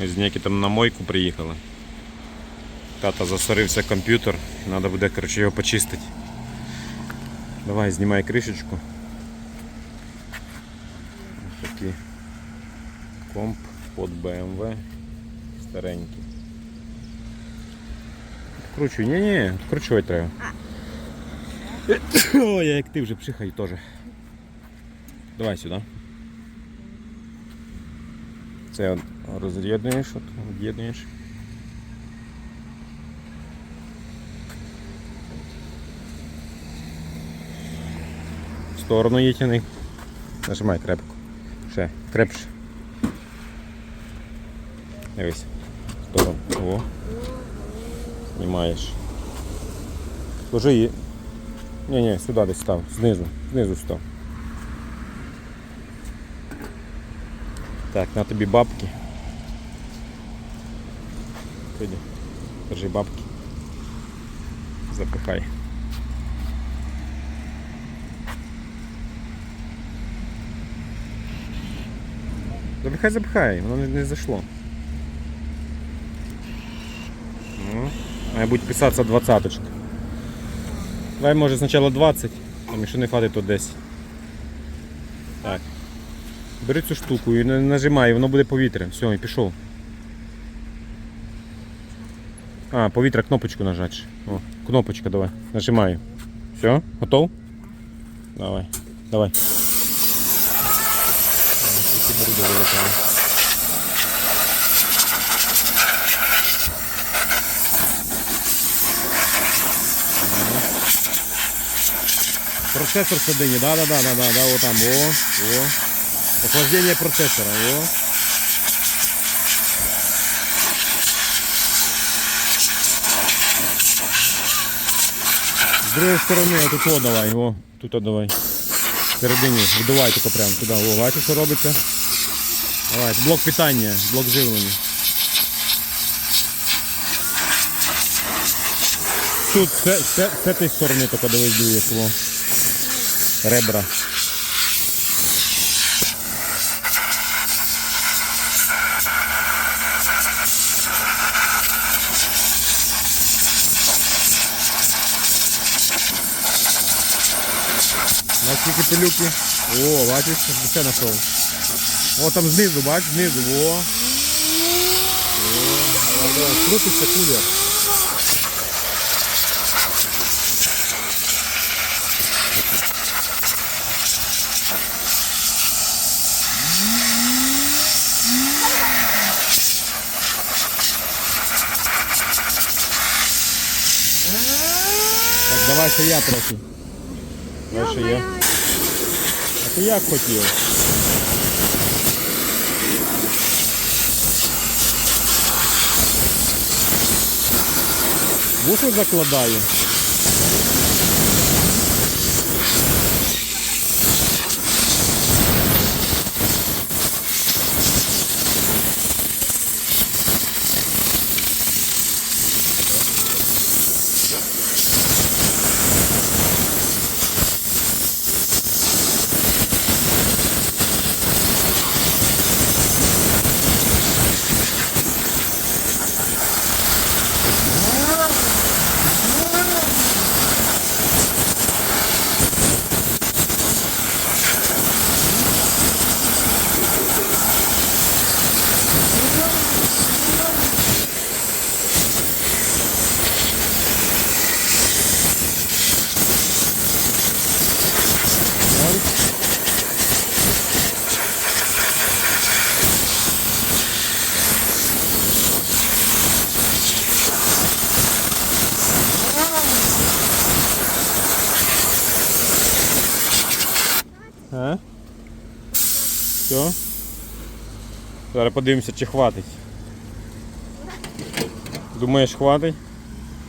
Ми з ніякі там на мойку приїхали. Тата засорився комп'ютер, треба буде коротше, його почистити. Давай, знімай кришечку. Ось такий комп под BMW. Старенький. Вкручуй, ні, ні, вкручувати треба. Ой, я як ти вже пшихаю теж. Давай сюди. Це роз'єднуєш, об'єднуєш. В сторону її тяни. Нажимай крепко. Ще, крепше. Дивись. В сторону. О. Знімаєш. Ложи її. Ні, ні, сюди десь став. Знизу. Знизу став. Так, на тобі бабки. Тоді. Держи бабки. Запихай. Запихай, запихай, воно не, не зайшло. Ну, має бути писатися двадцяточка. Давай може спочатку 20, а якщо не хватить, то 10. Так. Бери цю штуку і на- нажимай, воно буде повітря. Все, і пішов. А, повітря кнопочку нажати. О, кнопочка давай. Нажимаю. Все, готов? Давай. Давай. А, тільки бруди вилетали. Процессор всередині, да, да, да, да, да, да, вот там, о, о. Охлаждение процессора, о. З другої сторони, а тут давай, о, тут о, давай. Всередині, видувай тільки прямо туди, о, бачиш, що робиться? Давай, блок питання, блок живлення. Тут з цієї сторони тільки дивись, дуєш, о. Ребра. На скільки? О, бачиш, все знайшов. О, там знизу, бач, знизу, о. О, давай, крутиться кулер. Так, давай ще я трохи. Давай ще я. Ти як хотів? Вушу закладаю. Все? Зараз подивимося, чи хватить. Думаєш, хватить?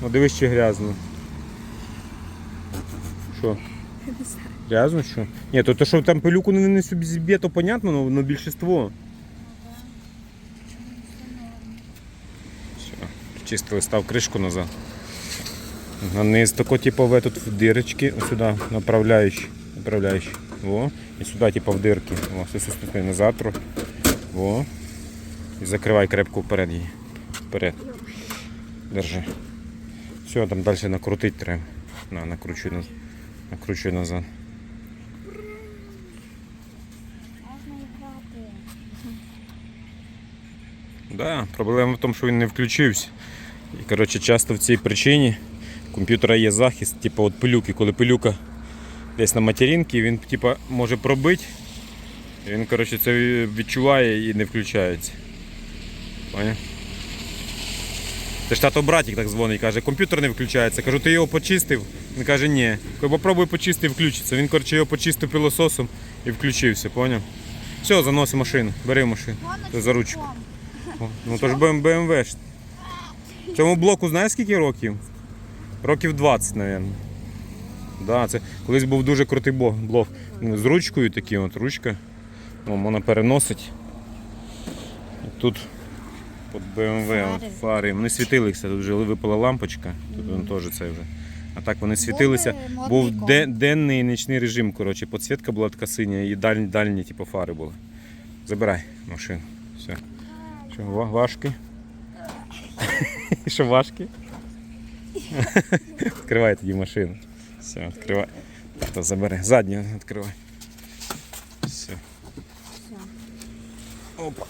Ну дивись, чи грязно. Що? Грязно що? Ні, то, то що там пилюку не, не собі, то понятно, но, но більшинство. Все, чистили, став кришку назад. На низ тако, типу, этот в дырочки, ось сюди направляючий. Направляючий. Во. І сюди, типу, в дирки. О, все, все, все, назад трохи. Во. І закривай крепко вперед її. Вперед. Держи. Все, там далі накрутити треба. На, накручуй. Накручуй назад. Да, проблема в тому, що він не включився. І коротше, часто в цій причині комп'ютера є захист, типу от пилюки. Коли пилюка десь на материнці, він типу, може пробити. Він коротше, це відчуває і не включається. Поняв? Це ж тато братик так дзвонить, каже, комп'ютер не включається. Кажу, ти його почистив? Він каже, ні. Кажу, попробуй почисти і включиться. Він коротше, його почистив пилососом і включився, поняв? Все, заноси машину, бери машину. За ручку. О, Ну то ж БМВ. Цьому блоку знаєш скільки років? Років 20, мабуть. Да, це колись був дуже крутий. Ну, З ручкою такий от ручка. О, вона переносить. Тут під БМВ от, Фари. Вони світилися, тут вже випала лампочка, тут він теж це вже. А так вони світилися. Був денний і нічний режим, коротше, підсвітка була така синя і дальні, дальні типу, фари були. Забирай машину. Все. Що, важкі? Що важкі? Відкривай тоді машину. Все, відкривай. Тато забери. Задню відкривай. Все. Опа.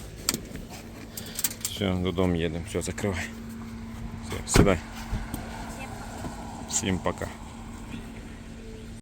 Все, додому їдемо. Все, закривай. Все, сідай. Всім пока.